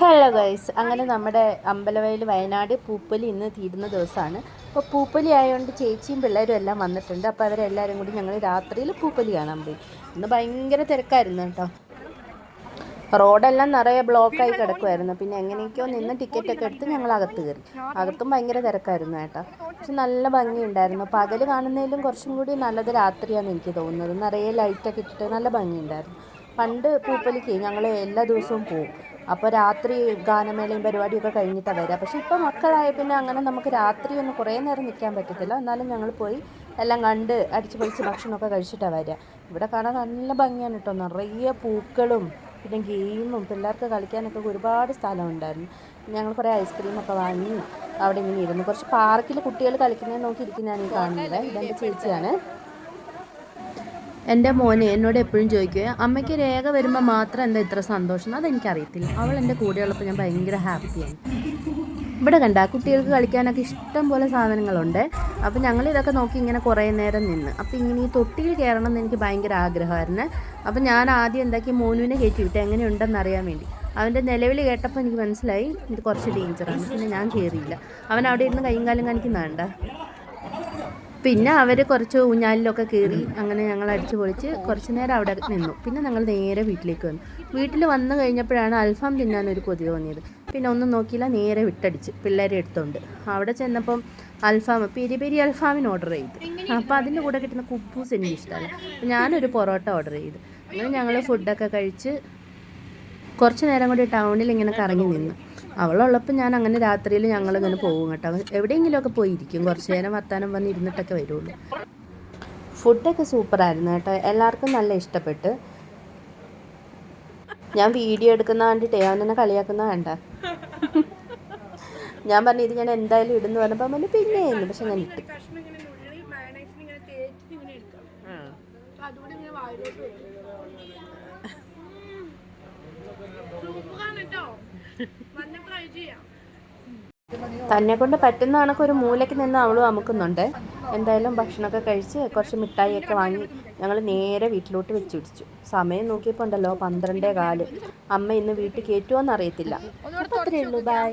Hello guys അങ്ങനെ നമ്മുടെ അമ്പലവയൽ വയനാട് പൂപ്പലി ഇന്ന് തീരുന്ന ദിവസമാണ്. അപ്പോൾ പൂപ്പൊലി ആയതുകൊണ്ട് ചേച്ചിയും പിള്ളേരും എല്ലാം വന്നിട്ടുണ്ട്. അപ്പോൾ അവരെല്ലാവരും കൂടി ഞങ്ങൾ രാത്രിയിൽ പൂപ്പലി കാണാൻ പോയി. ഇന്ന് ഭയങ്കര തിരക്കായിരുന്നു കേട്ടോ. റോഡെല്ലാം നിറയെ ബ്ലോക്കായി കിടക്കുമായിരുന്നു പിന്നെ എങ്ങനെയൊക്കെയോ നിന്ന് ടിക്കറ്റൊക്കെ എടുത്ത് ഞങ്ങൾ അകത്ത് കയറി. അകത്തും ഭയങ്കര തിരക്കായിരുന്നു കേട്ടോ. പക്ഷെ നല്ല ഭംഗിയുണ്ടായിരുന്നു. പകൽ കാണുന്നതിലും കുറച്ചും കൂടി നല്ലത് രാത്രിയാണെന്ന് എനിക്ക് തോന്നുന്നത്. നിറയെ ലൈറ്റൊക്കെ ഇട്ടിട്ട് നല്ല ഭംഗിയുണ്ടായിരുന്നു. പണ്ട് പൂപ്പലിക്ക് ഞങ്ങൾ എല്ലാ ദിവസവും പോകും അപ്പോൾ രാത്രി ഗാനമേളയും പരിപാടിയൊക്കെ കഴിഞ്ഞിട്ടാണ് വരിക. പക്ഷേ ഇപ്പോൾ മക്കളായ പിന്നെ അങ്ങനെ നമുക്ക് രാത്രി ഒന്നും കുറേ നേരം നിൽക്കാൻ പറ്റത്തില്ല. എന്നാലും ഞങ്ങൾ പോയി എല്ലാം കണ്ട് അടിച്ച് പൊളിച്ച് ഭക്ഷണമൊക്കെ കഴിച്ചിട്ടാണ് വരിക. ഇവിടെ കാണാൻ നല്ല ഭംഗിയാണ് കേട്ടോ. നിറയെ പൂക്കളും പിന്നെ ഗെയിമും പിള്ളേർക്ക് കളിക്കാനൊക്കെ ഒരുപാട് സ്ഥലം ഉണ്ടായിരുന്നു ഞങ്ങൾ കുറേ ഐസ്ക്രീമൊക്കെ വാങ്ങി അവിടെ ഇങ്ങനെ ഇരുന്നു. കുറച്ച് പാർക്കിൽ കുട്ടികൾ കളിക്കുന്നത് നോക്കി ഇരിക്കുന്നതാണ് ഈ കാണുന്നത്. ഇതെന്റെ ചേച്ചിയാണ്. എന്റെ മോനെ എന്നോട് എപ്പോഴും ചോദിക്കുക അമ്മയ്ക്ക് രേഖ വരുമ്പോൾ മാത്രം എന്താ ഇത്ര സന്തോഷം? അതെനിക്കറിയത്തില്ല. അവൾ എന്റെ കൂടെയുള്ളപ്പോൾ ഞാൻ ഭയങ്കര ഹാപ്പിയാണ്. ഇവിടെ കണ്ട കുട്ടികൾക്ക് കളിക്കാനൊക്കെ ഇഷ്ടം പോലെ സാധനങ്ങളുണ്ട്. അപ്പോൾ ഞങ്ങൾ ഇതൊക്കെ നോക്കി ഇങ്ങനെ കുറേ നേരം നിന്ന്. അപ്പോൾ ഇങ്ങനെ ഈ തൊട്ടിയിൽ കയറണം എന്ന് എനിക്ക് ഭയങ്കര ആഗ്രഹമായിരുന്നു. അപ്പോൾ ഞാൻ ആദ്യം എന്താക്കി മോനുവിനെ കയറ്റി വിട്ടു. എങ്ങനെയുണ്ടെന്ന് അറിയാൻ വേണ്ടി. അവന്റെ നിലവിൽ കേട്ടപ്പോൾ എനിക്ക് മനസ്സിലായി ഇത് കുറച്ച് ഡേഞ്ചറാണ്. പിന്നെ ഞാൻ കയറിയില്ല. അവൻ അവിടെ ഇരുന്ന് കൈയും കാലും കാണിക്കുന്നുണ്ട്. പിന്നെ അവർ കുറച്ച് ഊഞ്ഞാലിലൊക്കെ കയറി അങ്ങനെ ഞങ്ങൾ അടിച്ചു പൊളിച്ച് കുറച്ച് നേരം അവിടെ നിന്നു. പിന്നെ ഞങ്ങൾ നേരെ വീട്ടിലേക്ക് വന്നു. വീട്ടിൽ വന്നു കഴിഞ്ഞപ്പോഴാണ് അൽഫാം തിന്നാൻ ഒരു കൊതി തോന്നിയത്. പിന്നെ ഒന്നും നോക്കിയില്ല നേരെ വിട്ടടിച്ച് പിള്ളേരെ എടുത്തോണ്ട്. അവിടെ ചെന്നപ്പം അൽഫാം പെരി പെരി അൽഫാമിന് ഓർഡർ ചെയ്തു. അപ്പോൾ അതിന്റെ കൂടെ കിട്ടുന്ന കുബൂസ് എനിക്ക് ഇഷ്ടമല്ല ഞാനൊരു പൊറോട്ട ഓർഡർ ചെയ്തു. അങ്ങനെ ഞങ്ങൾ ഫുഡൊക്കെ കഴിച്ച് കുറച്ച് നേരം കൂടി ടൗണിൽ ഇങ്ങനെ കറങ്ങി നിന്നു. അവളുള്ളപ്പോൾ ഞാൻ അങ്ങനെ രാത്രിയിൽ ഞങ്ങൾ ഇങ്ങനെ പോകും കേട്ടോ. എവിടെയെങ്കിലുമൊക്കെ പോയിരിക്കും. കുറച്ച് നേരം വർത്താനം വന്ന് ഇരുന്നിട്ടൊക്കെ വരുള്ളൂ. ഫുഡൊക്കെ സൂപ്പറായിരുന്നു കേട്ടോ. എല്ലാവർക്കും നല്ല ഇഷ്ടപ്പെട്ട്. ഞാൻ വീഡിയോ എടുക്കുന്ന കണ്ടിട്ടേ അവൻ എന്നെ കളിയാക്കുന്ന കണ്ട. ഞാൻ പറഞ്ഞു ഇത് ഞാൻ എന്തായാലും ഇടുന്നു പറഞ്ഞപ്പോൾ അവന് പിന്നെ പക്ഷെ ഞാൻ ഇട്ടു. അതുകൂടി ഇങ്ങനെ വായിലോട്ട് തന്നെ കൊണ്ട് പറ്റുന്ന കണക്ക് ഒരു മൂലയ്ക്ക് നിന്ന് അവൾ അമുക്കുന്നുണ്ട്. എന്തായാലും ഭക്ഷണമൊക്കെ കഴിച്ച് കുറച്ച് മിഠായിയൊക്കെ വാങ്ങി ഞങ്ങൾ നേരെ വീട്ടിലോട്ട് വെച്ച് പിടിച്ചു. സമയം നോക്കിയപ്പോൾ ഉണ്ടല്ലോ പന്ത്രണ്ടേ കാൽ. അമ്മ ഇന്ന് വീട്ടിൽ കയറ്റുമോ എന്നറിയത്തില്ല അത്രയേ ഉള്ളൂ. ബൈ